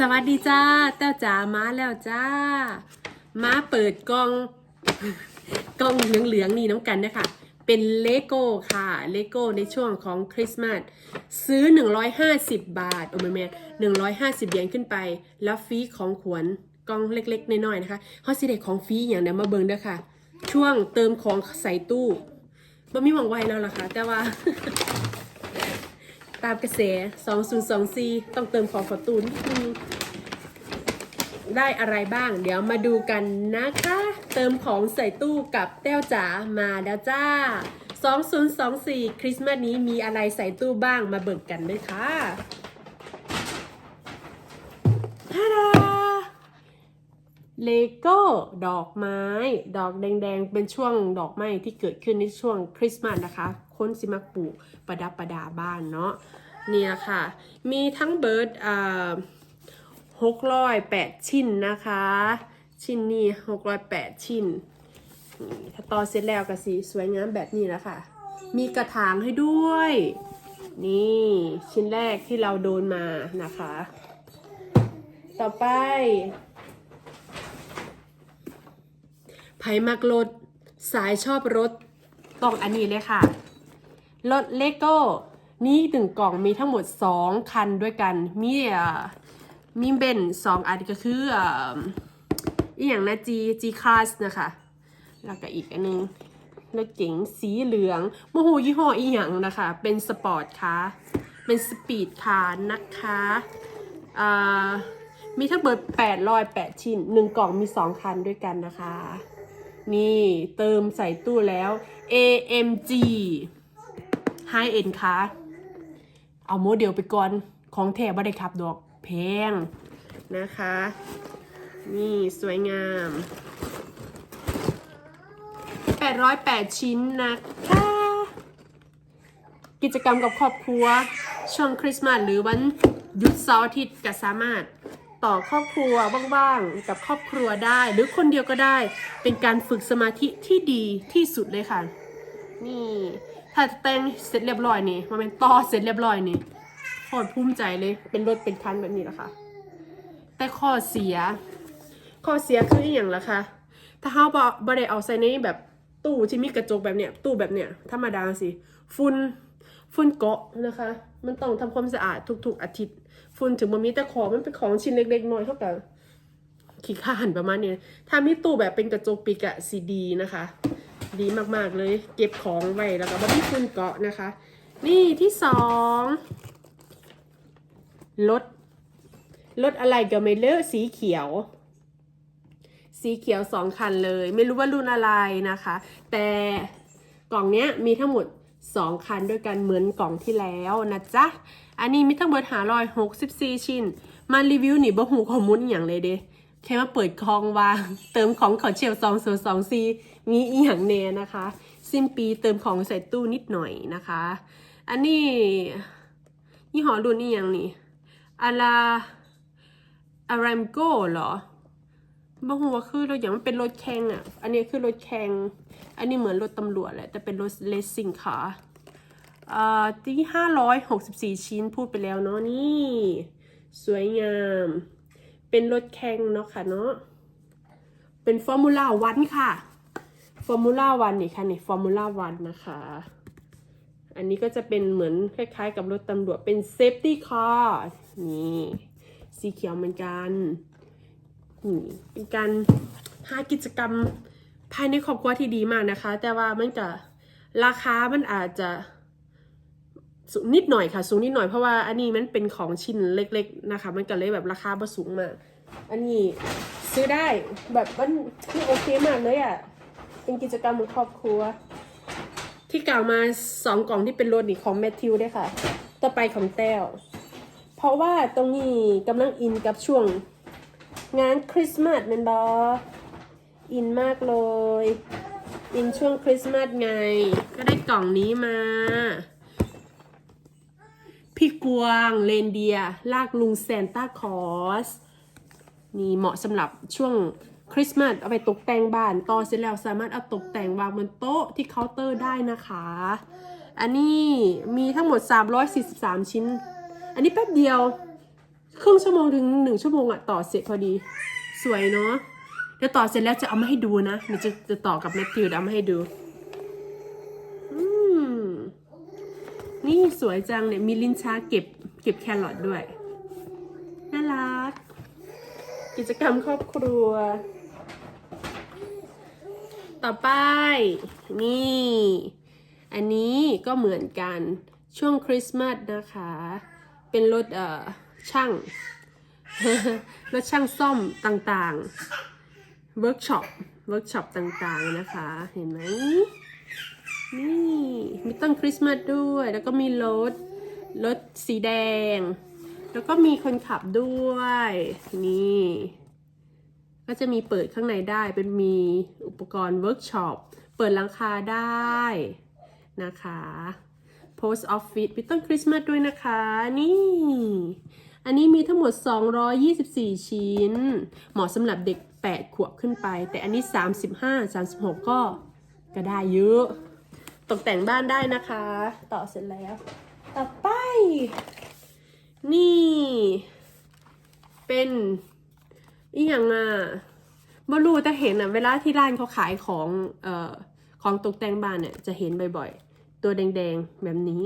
สวัสดีจ้าเต้าจ๋ามาแล้วจ้า มาเปิดกล่องกล่องเหลืองๆนี่น้ำกันนะคะเป็นเลโก้ค่ะเลโก้ในช่วงของคริสต์มาสซื้อ 150 บาท โอ้ไม่แม่150เหรียญขึ้นไป แล้วฟรีของขวัญกล่องเล็ก ๆ น้อยๆนะคะเขาสิเด็กของฟรีอย่างเดียวมาเบิ่งเด้อค่ะ ช่วงเติมของใส่ตู้บ่มีหวังไว้แล้วล่ะค่ะ แต่ว่า ตามกระแส 2024 ต้องเติมของขอตูนนิดนึงได้อะไรบ้าง เดี๋ยวมาดูกันนะคะ เติมของใส่ตู้กับแต้วจ๋ามาแล้วจ้า 2024 คริสต์มาสนี้มีอะไรใส่ตู้บ้างมาเบิกกันเลยค่ะฮาดาเลโก้ดอกไม้ ดอกแดงๆ เป็นช่วงดอกไม้ที่เกิดขึ้นในช่วงคริสต์มาสนะคะ คนสิมักปลูกประดับประดาบ้านเนาะเนี่ยค่ะ มีทั้งเบิร์ดอ่าหกร้อยแปดชิ้นนะคะ ชิ้นนี้หกร้อยแปดชิ้นถ้าต่อเสร็จแล้วก็สีสวยงามแบบนี้แล้วค่ะ มีกระถางให้ด้วย นี่ชิ้นแรกที่เราโดนมานะคะ ต่อไปไผ่มักรถสายชอบรถต้องอันนี้เลยค่ะ รถเลโก้ นี่หนึ่งกล่องมีทั้งหมด 2 คันด้วยกัน มีมีเบนสองอันก็คืออีกอย่างนะ G G Class นะคะ แล้วก็อีกอันนึงรถเก๋งสีเหลืองโมโหยี่ห้ออีหยังนะคะ เป็นสปอร์ตค่ะเป็นสปีดคาร์นะคะมีทั้งเบิด808 ชิ้น 1 กล่องมี 2 คันด้วยกันนะคะ นี่เติมใส่ตู้แล้ว AMG High End ค่ะ เอาโมเดลไปก่อนของแท้บ่ได้ขับดอกแพงนะคะ นี่สวยงาม 808 ชิ้นนะคะ กิจกรรมกับครอบครัว ช่วงคริสต์มาสหรือวันหยุดเสาร์อาทิตย์ก็สามารถต่อครอบครัวบ้างๆ กับครอบครัวได้ หรือคนเดียวก็ได้ เป็นการฝึกสมาธิที่ดีที่สุดเลยค่ะ นี่ ถ้าแต่งเสร็จเรียบร้อยนี่มันเป็นต่อเสร็จเรียบร้อยนี่โคตรภูมิใจเลย เป็นรถเป็นคันแบบนี้แหละค่ะ แต่ข้อเสีย ข้อเสียคืออย่างละคะถ้าเขาบอบได้เอาใส่ในแบบตู้ที่มีกระจกแบบเนี้ย ตู้แบบเนี้ยธรรมดาสิฝุ่นฝุ่นเกาะนะคะ มันต้องทำความสะอาดทุกๆอาทิตย์ฝุ่นถึงมันมีแต่ของมันเป็นของชิ้นเล็กๆน้อยเท่ากับขี้ข้านประมาณนี้ถ้ามีตู้แบบเป็นกระจกปิกอะสีดีนะคะ ดีมากๆเลย เก็บของไว้แล้วก็บ่มีฝุ่นเกาะนะคะ นี่ที่สองรถรถอะไรก็ไม่เลอะสีเขียว สีเขียวสองคันเลย ไม่รู้ว่ารุ่นอะไรนะคะ แต่กล่องเนี้ยมีทั้งหมดสองคันด้วยกันเหมือนกล่องที่แล้วนะจ๊ะ อันนี้มีทั้งหมดหารอยหกสิบสี่ชิ้น มารีวิวหนีบ่หูขอมูลอย่างเลยเด้ แค่มาเปิดคลองวางเติมของขอเชียวสองส่วนสองซีมีอีหยังเนนะคะ สิ้นปีเติมของใส่ตู้นิดหน่อยนะคะ อันนี้ยี่ห้อรุ่นนี่ยังนี่อาราอารามโก้เหรอบ่ฮู้ว่าคือรถอย่างมันเป็นรถแข่งอะ อันนี้คือรถแข่ง อันนี้เหมือนรถตำรวจแหละแต่เป็นรถเลสซิ่งค่ะอ่าที่ห้าร้อยหกสิบสี่ชิ้นพูดไปแล้วเนาะนี่ สวยงาม เป็นรถแข่งเนาะค่ะเนาะ เป็นฟอร์มูล่าวันค่ะ ฟอร์มูล่าวันนี่ค่ะนี่ฟอร์มูล่าวันนะคะ อันนี้ก็จะเป็นเหมือนคล้ายๆ กับรถตำรวจเป็นเซฟตี้คาร์นี่สีเขียวเหมือนกันนี่เป็นการหากิจกรรมภายในครอบครัวที่ดีมากนะคะ แต่ว่ามันก็ราคามันอาจจะ นิดหน่อยค่ะ สูงนิดหน่อยเพราะว่าอันนี้มันเป็นของชิ้นเล็ก ๆนะคะ มันก็เลยแบบราคาบ่สูงมาก อันนี้ซื้อได้แบบมันมันโอเคมากเลยอะ่ะ เป็นกิจกรรมของครอบครัว ที่กล่าวมาสองกล่องที่เป็นรถนี่ของแมทธิวด้วยค่ะ ต่อไปของแต้ว เพราะว่าตรงนี้กำลังอินกับช่วง งานคริสต์มาสแมนบออินมากเลย อินช่วงคริสต์มาสไง ก็ได้กล่องนี้มา พี่กวางเลนเดีย ลากลุงแซนต้าคอสนี่เหมาะสำหรับช่วงคริสต์มาสเอาไปตกแต่งบ้านต่อเสร็จแล้วสามารถเอาตกแต่งวางบนโต๊ะที่เคาน์เตอร์ได้นะคะ อันนี้มีทั้งหมด 343 ชิ้น อันนี้แป๊บเดียว ครึ่งชั่วโมงถึงหนึ่งชั่วโมงอะต่อเสร็จพอดี สวยเนาะเดี๋ยวต่อเสร็จแล้วจะเอามาให้ดูนะเดี๋ยวจะจะต่อกับแมทธิวเดี๋ยวเอามาให้ดู อืม นี่ สวยจังเนี่ยมีลิ้นชักเก็บเก็บแครอทด้วย น่ารัก กิจกรรมครอบครัว ต่อไป นี่ อันนี้ก็เหมือนกันช่วงคริสต์มาสนะคะ เป็นรถเอ่อช่างรถช่างซ่อมต่างๆ เวิร์กช็อป เวิร์กช็อปต่างๆนะคะ เห็นไหม นี่มีต้นคริสต์มาสด้วย แล้วก็มีรถรถสีแดง แล้วก็มีคนขับด้วย นี่ ก็จะมีเปิดข้างในได้เป็นมีอุปกรณ์เวิร์กช็อปเปิดหลังคาได้นะคะ Post Office มีต้นคริสต์มาสด้วยนะคะ นี่ อันนี้มีทั้งหมด 224 ชิ้น เหมาะสำหรับเด็ก 8 ขวบขึ้นไป แต่อันนี้ 35 36 ก็ก็ได้เยอะ ตกแต่งบ้านได้นะคะ ต่อเสร็จแล้ว ต่อไป นี่ เป็นอีหยังอะบรูแต่เห็นอะเวลาที่ร้านเขาขายของเอ่อของตกแต่งบ้านเนี่ยจะเห็นบ่อยๆ ตัวแดงๆ แบบนี้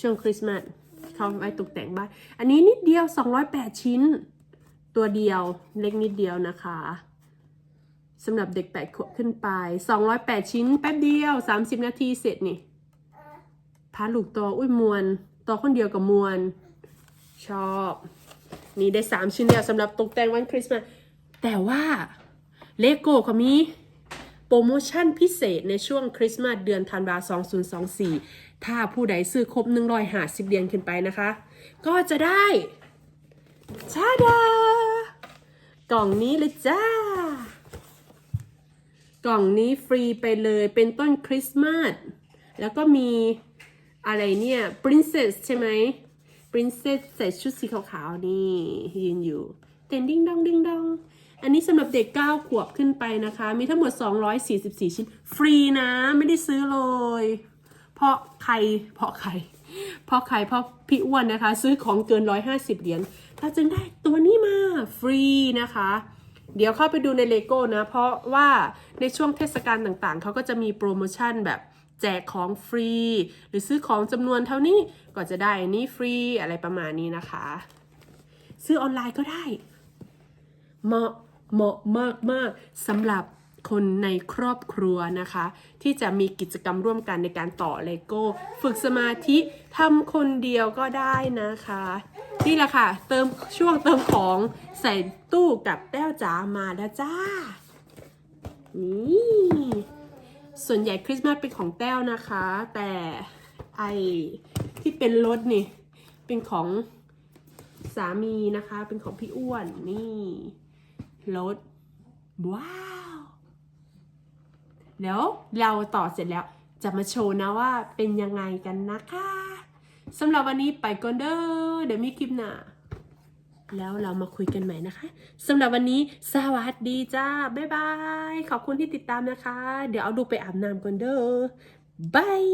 ช่วงคริสต์มาสเขาไว้ตกแต่งบ้าน อันนี้นิดเดียว 208 ชิ้น ตัวเดียวเล็กนิดเดียวนะคะ สำหรับเด็ก 8 ขวบขึ้นไป 208 ชิ้นแป๊บเดียว 30 นาทีเสร็จนี่พาลูกตัวอุ้ยมวนตัวคนเดียวกับมวนชอบ นี่ได้ 3 ชิ้นเดียวสำหรับตกแต่งวันคริสต์มาสแต่ว่าเลโก้เขามีโปรโมชั่นพิเศษในช่วงคริสต์มาสเดือนธันวา2024 ถ้าผู้ใดซื้อครบ 150เหรียญขึ้นไปนะคะ ก็จะได้ชาดากล่องนี้เลยจ้า กล่องนี้ฟรีไปเลยเป็นต้นคริสต์มาสแล้วก็มีอะไรเนี่ย princess ใช่ไหม princess ใส่ชุดสีขาวๆนี่ยืนอยู่เต้นดิ้งดองดิ้งดองอันนี้สำหรับเด็ก 9 ขวบขึ้นไปนะคะ มีทั้งหมด 244 ชิ้น ฟรีนะ ไม่ได้ซื้อเลย เพราะใคร เพราะใคร เพราะใคร เพราะพี่อ้วนนะคะ ซื้อของเกิน 150 เหรียญเราจึงได้ตัวนี้มา ฟรีนะคะ เดี๋ยวเข้าไปดูในเลโก้นะ เพราะว่าในช่วงเทศกาลต่างๆ เขาก็จะมีโปรโมชั่นแบบแจกของฟรี หรือซื้อของจำนวนเท่านี้ก็จะได้นนี้ฟรีอะไรประมาณนี้นะคะ ซื้อออนไลน์ก็ได้ เหมาะเหมาะมากมากๆสำหรับคนในครอบครัวนะคะ ที่จะมีกิจกรรมร่วมกันในการต่อเลโก้ ฝึกสมาธิทำคนเดียวก็ได้นะคะ นี่แหละค่ะ เติมช่วงเติมของใส่ตู้กับแต้วจ๋ามาแล้วจ้า นี่ ส่วนใหญ่คริสต์มาสเป็นของแต้วนะคะ แต่ไอที่เป็นรถนี่ เป็นของสามีนะคะ เป็นของพี่อ้วน นี่รถว้าว เดี๋ยวเราต่อเสร็จแล้วจะมาโชว์นะว่าเป็นยังไงกันนะคะ สำหรับวันนี้ไปก่อนเด้อเดี๋ยวมีคลิปหน้าแล้วเรามาคุยกันใหม่นะคะสำหรับวันนี้สวัสดีจ้า บ๊ายบาย ขอบคุณที่ติดตามนะคะ เดี๋ยวเอาดูไปอาบน้ำก่อนเด้อบาย